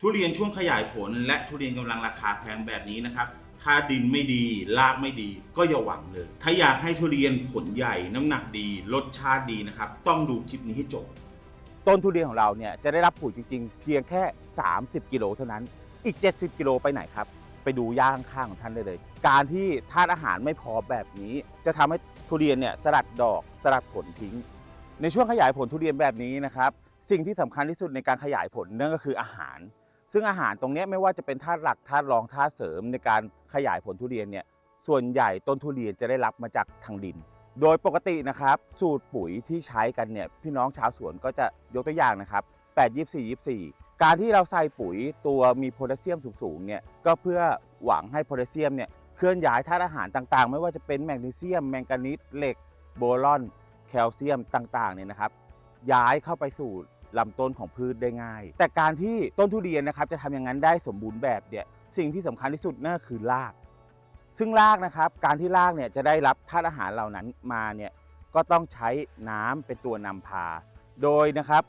ทุเรียนช่วงขยายผลและทุเรียนกำลังราคาแพงแบบนี้นะครับ ถ้าดินไม่ดีรากไม่ดีก็อย่าหวังเลย ถ้าอยากให้ทุเรียนผลใหญ่น้ำหนักดีรสชาติดีนะครับ ต้องดูคลิปนี้ให้จบ ต้นทุเรียนของเราเนี่ยจะได้รับปุ๋ยจริง ๆ เพียงแค่ 30 กิโลเท่านั้น อีก 70 กิโลไปไหนครับ ไปดูย่างข้างๆของท่านได้เลย การที่ธาตุอาหารไม่พอแบบนี้ จะทำให้ทุเรียนเนี่ยสลัดดอกสลัดผลทิ้ง ในช่วงขยายผลทุเรียนแบบนี้นะครับสิ่งที่สำคัญที่สุดในการขยายผลนั่นก็คืออาหาร ซึ่งอาหารตรงนี้ไม่ว่าจะเป็นธาตุหลักธาตุรองธาตุเสริมในการขยายผลทุเรียนเนี่ยส่วนใหญ่ต้นทุเรียนจะได้รับมาจากทางดิน โดยปกตินะครับ สูตรปุ๋ยที่ใช้กันเนี่ยพี่น้องชาวสวนก็จะยกตัวอย่างนะครับ 8 24 24 การที่เราใส่ปุ๋ยตัวมีโพแทสเซียมสูงๆเนี่ยก็เพื่อหวังให้โพแทสเซียมเนี่ยเคลื่อนย้ายธาตุอาหารต่างๆ ไม่ว่าจะเป็นแมกนีเซียม แมงกานีสเหล็ก โบรอน แคลเซียมต่างๆเนี่ยนะครับย้ายเข้าไปสู่ ลำต้นของพืชได้ง่าย แต่การที่ต้นทุเรียนนะครับจะทำอย่างนั้นได้สมบูรณ์แบบเนี่ยสิ่งที่สำคัญที่สุดนั่นคือราก ซึ่งรากนะครับการที่รากเนี่ยจะได้รับธาตุอาหารเหล่านั้นมาเนี่ยก็ต้องใช้น้ำเป็นตัวนำพา โดยนะครับ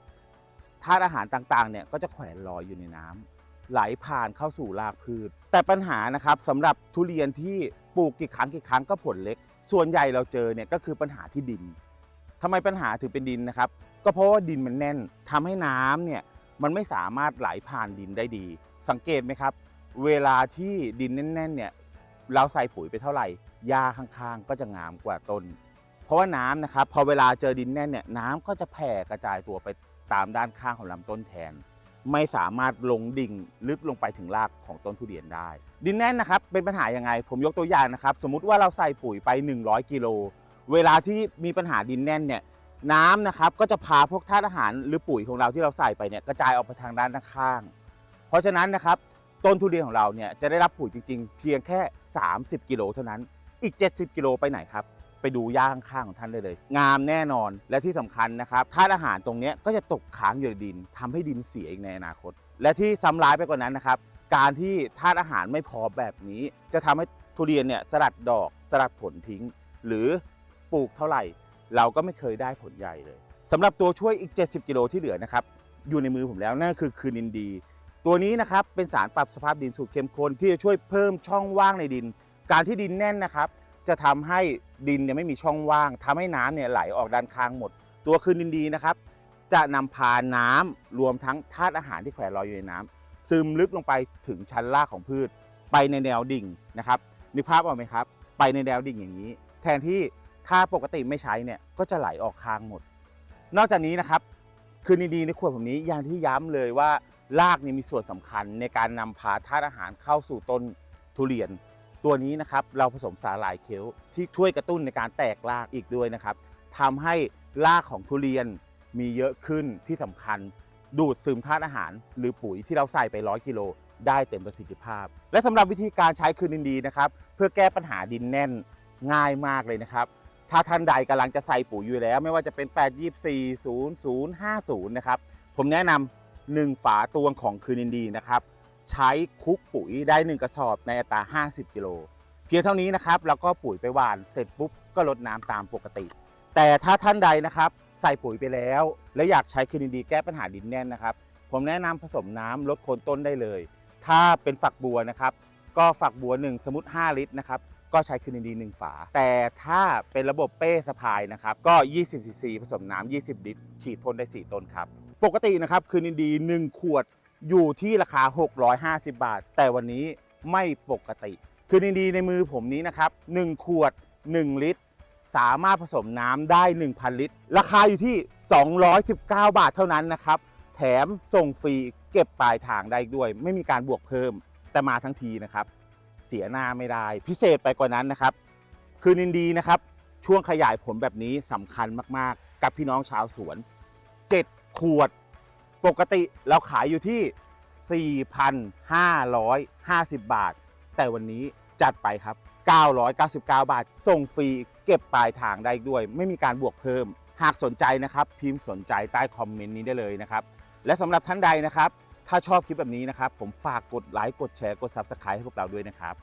ธาตุอาหารต่างๆเนี่ยก็จะแขวนลอยอยู่ในน้ำไหลผ่านเข้าสู่รากพืช แต่ปัญหานะครับสำหรับทุเรียนที่ปลูกกี่ครั้งกี่ครั้งก็ผลเล็ก ส่วนใหญ่เราเจอเนี่ยก็คือปัญหาที่ดิน ทำไมปัญหาถึงเป็นดินนะครับ ก็เพราะว่าดินมันแน่นทำให้น้ำเนี่ยมันไม่สามารถไหลผ่านดินได้ดี สังเกตไหมครับ เวลาที่ดินแน่นๆเนี่ยเราใส่ปุ๋ยไปเท่าไหร่หญ้าข้างๆ ก็จะงามกว่าต้น เพราะว่าน้ำนะครับพอเวลาเจอดินแน่นเนี่ยน้ำก็จะแผ่กระจายตัวไปตามด้านข้างของลำต้นแทน ไม่สามารถลงดิ่งลึกลงไปถึงรากของต้นทุเรียนได้ ดินแน่นนะครับเป็นปัญหายังไง ผมยกตัวอย่างนะครับ สมมุติว่าเราใส่ปุ๋ยไป 100 กิโล เวลาที่มีปัญหาดินแน่นเนี่ยน้ำนะครับก็จะพาพวกธาตุอาหารหรือปุ๋ยของเราที่เราใส่ไปเนี่ยกระจายออกไปทางด้านข้าง เพราะฉะนั้นนะครับต้นทุเรียนของเราเนี่ยจะได้รับปุ๋ยจริง ๆ เพียงแค่ 30 กิโลเท่านั้นอีก 70 กิโลไปไหนครับ ไปดูย่างข้างของท่านได้เลย งามแน่นอนและที่สำคัญนะครับธาตุอาหารตรงนี้ก็จะตกค้างอยู่ในดินทำให้ดินเสียอีกในอนาคต และที่ซ้ำร้ายไปกว่านั้นนะครับ การที่ธาตุอาหารไม่พอแบบนี้ จะทำให้ทุเรียนเนี่ยสลัดดอกสลัดผลทิ้ง หรือ ปลูกเท่าไหร่ เราก็ไม่เคยได้ผลใหญ่เลยสำหรับตัวช่วยอีก 70 กิโลที่เหลือนะครับอยู่ในมือผมแล้วนั่นคือคืนดินดี ตัวนี้นะครับเป็นสารปรับสภาพดินสูตรเข้มข้นที่จะช่วยเพิ่มช่องว่างในดิน การที่ดินแน่นนะครับ จะทำให้ดินเนี่ยไม่มีช่องว่างทำให้น้ำเนี่ยไหลออกด้านข้างหมด ตัวคืนดินดีนะครับ จะนำพาน้ำรวมทั้งธาตุอาหารที่แขวนลอยอยู่ในน้ำซึมลึกลงไปถึงชั้นรากของพืช ไปในแนวดิ่งนะครับนึกภาพออกไหมครับ ไปในแนวดิ่งอย่างนี้ แทนที่ ถ้าปกติไม่ใช้เนี่ยก็จะไหลออกข้างหมด นอกจากนี้นะครับ คืนดีๆในขวดผมนี้อย่างที่ย้ำเลยว่ารากเนี่ยมีส่วนสำคัญในการนำพาธาตุอาหารเข้าสู่ต้นทุเรียน ตัวนี้นะครับเราผสมสาหร่ายเคลที่ช่วยกระตุ้นในการแตกรากอีกด้วยนะครับทำให้รากของทุเรียนมีเยอะขึ้นที่สำคัญ ดูดซึมธาตุอาหาร หรือปุ๋ยที่เราใส่ไป100กิโลได้เต็มประสิทธิภาพ และสำหรับวิธีการใช้คืนดินดีนะครับ เพื่อแก้ปัญหาดินแน่นง่ายมากเลยนะครับ ถ้าท่านใดกำลังจะใส่ปุ๋ยอยู่แล้ว ไม่ว่าจะเป็น 8 24 0 0 50 นะครับ ผมแนะนำหนึ่งฝาตวงของคืนดินดีนะครับ ใช้คุกปุ๋ยได้ 1 กระสอบในอัตรา 50 กิโล เพียงเท่านี้นะครับ แล้วก็ปุ๋ยไปหว่านเสร็จปุ๊บก็ลดน้ำตามปกติ แต่ถ้าท่านใดนะครับใส่ปุ๋ยไปแล้ว และอยากใช้คืนดินดีแก้ปัญหาดินแน่นนะครับ ผมแนะนำผสมน้ำลดโคนต้นได้เลย ถ้าเป็นฝักบัวนะครับ ก็ฝักบัว 1 สมมติ 5 ลิตรนะครับ ก็ใช้คืนดีหนึ่งฝา แต่ถ้าเป็นระบบเป้สะพายนะครับ ก็ 20ซีซีผสมน้ำ 20 ลิตร ฉีดพ่นได้ 4 ต้นครับ ปกตินะครับคืนดี 1 ขวดอยู่ที่ราคา 650 บาท แต่วันนี้ไม่ปกติ คืนดีในมือผมนี้นะครับ 1 ขวด 1 ลิตร สามารถผสมน้ำได้ 1,000 ลิตร ราคาอยู่ที่ 219 บาทเท่านั้นนะครับ แถมส่งฟรีเก็บปลายทางได้อีกด้วย ไม่มีการบวกเพิ่มแต่มาทั้งทีนะครับ เสียหน้าไม่ได้ พิเศษไปกว่านั้นนะครับ คืนินดีนะครับ ช่วงขยายผลแบบนี้สำคัญมากๆ กับพี่น้องชาวสวน 7 ขวด ปกติเราขายอยู่ที่ 4,550 บาท แต่วันนี้จัดไปครับ 999 บาท ส่งฟรีเก็บปลายทางได้ด้วย ไม่มีการบวกเพิ่ม หากสนใจนะครับ พิมพ์สนใจใต้คอมเมนต์นี้ได้เลยนะครับ และสำหรับท่านใดนะครับ ถ้าชอบคลิปแบบนี้นะครับ ผมฝากกดไลค์กดแชร์กด Subscribe ให้พวกเราด้วยนะครับ